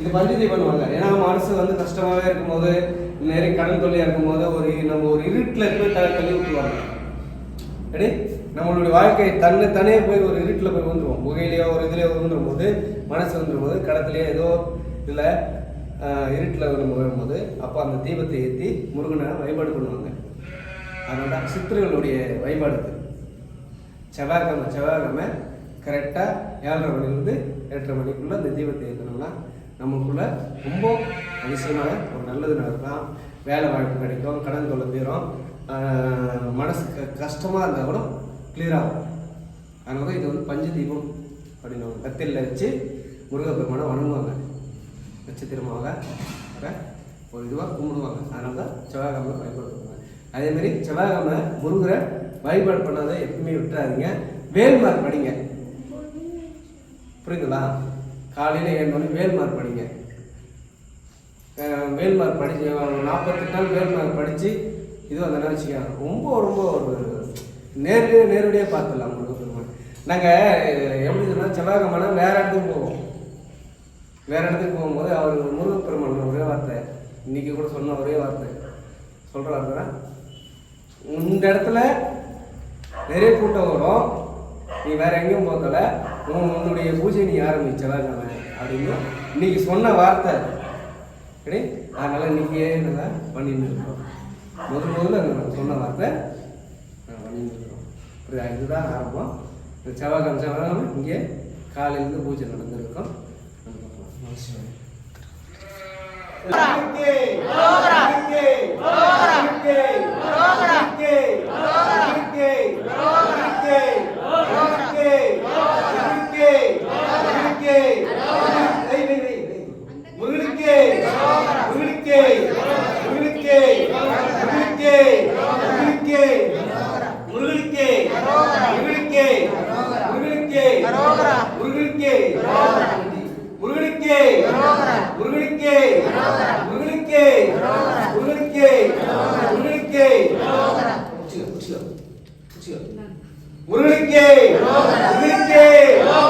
இது பஞ்ச பண்ணுவாங்க ஏன்னா மனசு வந்து கஷ்டமாவே இருக்கும்போது நிறைய கடன் தொல்லையா இருக்கும்போது ஒரு நம்ம ஒரு இருட்டில் போய் தலை தள்ளி விட்டுருவாங்க. ரெடி? நம்மளுடைய வாழ்க்கை தன்னை தனியே போய் ஒரு இருட்டில் போய் வந்துடுவோம் புகையிலையோ ஒரு இதுலையோ வந்துடும் போது மனசு வந்துடும் போது கடத்துலையோ ஏதோ இதில் இருட்டில் நம்ம வரும்போது அப்போ அந்த தீபத்தை ஏற்றி முருகனை வழிபாடு பண்ணுவாங்க. அதனால தான் சித்தர்களுடைய வழிபாடு செவ்வாய்க்கிழமை செவ்வாய்க்கிழமை கரெக்டாக ஏழரை மணிலேருந்து எட்டரை மணிக்குள்ளே அந்த தீபத்தை ஏற்றணும்னா நம்மளுக்குள்ள ரொம்ப அவசியமான ஒரு நல்லது நடக்கலாம் வேலை வாய்ப்பு கிடைக்கும் கடன் தொல்லை தீரும். மனசு க கஷ்டமாக இருந்தால் கூட clear ஆகும். அதனால இது வந்து பஞ்ச தீபம் அப்படின்னு கத்திரில் வச்சு முருகப்பெருமானை வணங்குவாங்க. நட்சத்திரமாக ஒரு இதுவாக கும்பிடுவாங்க. அதனால தான் செவ்வாய்க்கிழமை பயன்படுத்துவாங்க. அதேமாரி செவ்வாய்க்கிழமை முருகரை வழிபாடு பண்ணாத எப்பவுமே விட்டுறாதீங்க. வேல்மார் படிங்க. புரியுதுங்களா? காலையில் ஏழு மணி வேல்மார் படிங்க. வேல்மார் படிச்சு நாற்பத்தெட்டு நாள் வேல்மார் படித்து இது வந்தோன்னா வச்சுக்கலாம் ரொம்ப ரொம்ப ஒரு நேரடியாக நேரடியாக பார்த்துடலாம் முருகப்பெருமான் நாங்கள் எப்படி சொன்னால் செவ்வாய்க்கிழமை வேறு இடத்துக்கு போவோம். வேறு இடத்துக்கு போகும்போது அவர் முருகப்பெருமான் ஒரே வார்த்தை. இன்றைக்கி கூட சொன்ன ஒரே வார்த்தை. சொல்ற வார்த்தை இந்த இடத்துல நிறைய கூட்டம் வரும். நீ வேற எங்கேயும் போகல. உன்னுடைய பூஜை நீ ஆரம்பிச்சலாங்க அப்படின்னு இன்னைக்கு சொன்ன வார்த்தை சரி? அதனால் இன்னைக்கே என்னதான் பண்ணிட்டு இருக்கோம் முதல் முதல்ல நாங்கள் சொன்ன வார்த்தை நாங்கள் பண்ணிட்டு இருக்கிறோம். புரியுதா? இதுதான் ஆரம்பம். இந்த செவ்வாய்க்கிழமை செவ்வாய்க்கிழமை இங்கே காலையிலேருந்து பூஜை நடந்திருக்கோம். முருகனுக்கே முருகனுக்கே முருகனுக்கே முருகனுக்கே முருகனுக்கே முருகனுக்கே முருகனுக்கே முருகனுக்கே முருகனுக்கே. முருகனுக்கே. முருகனுக்கே. முருகனுக்கே. முருகனுக்கே. முருகனுக்கே. முருகனுக்கே முருகனுக்கே. முருகனுக்கே.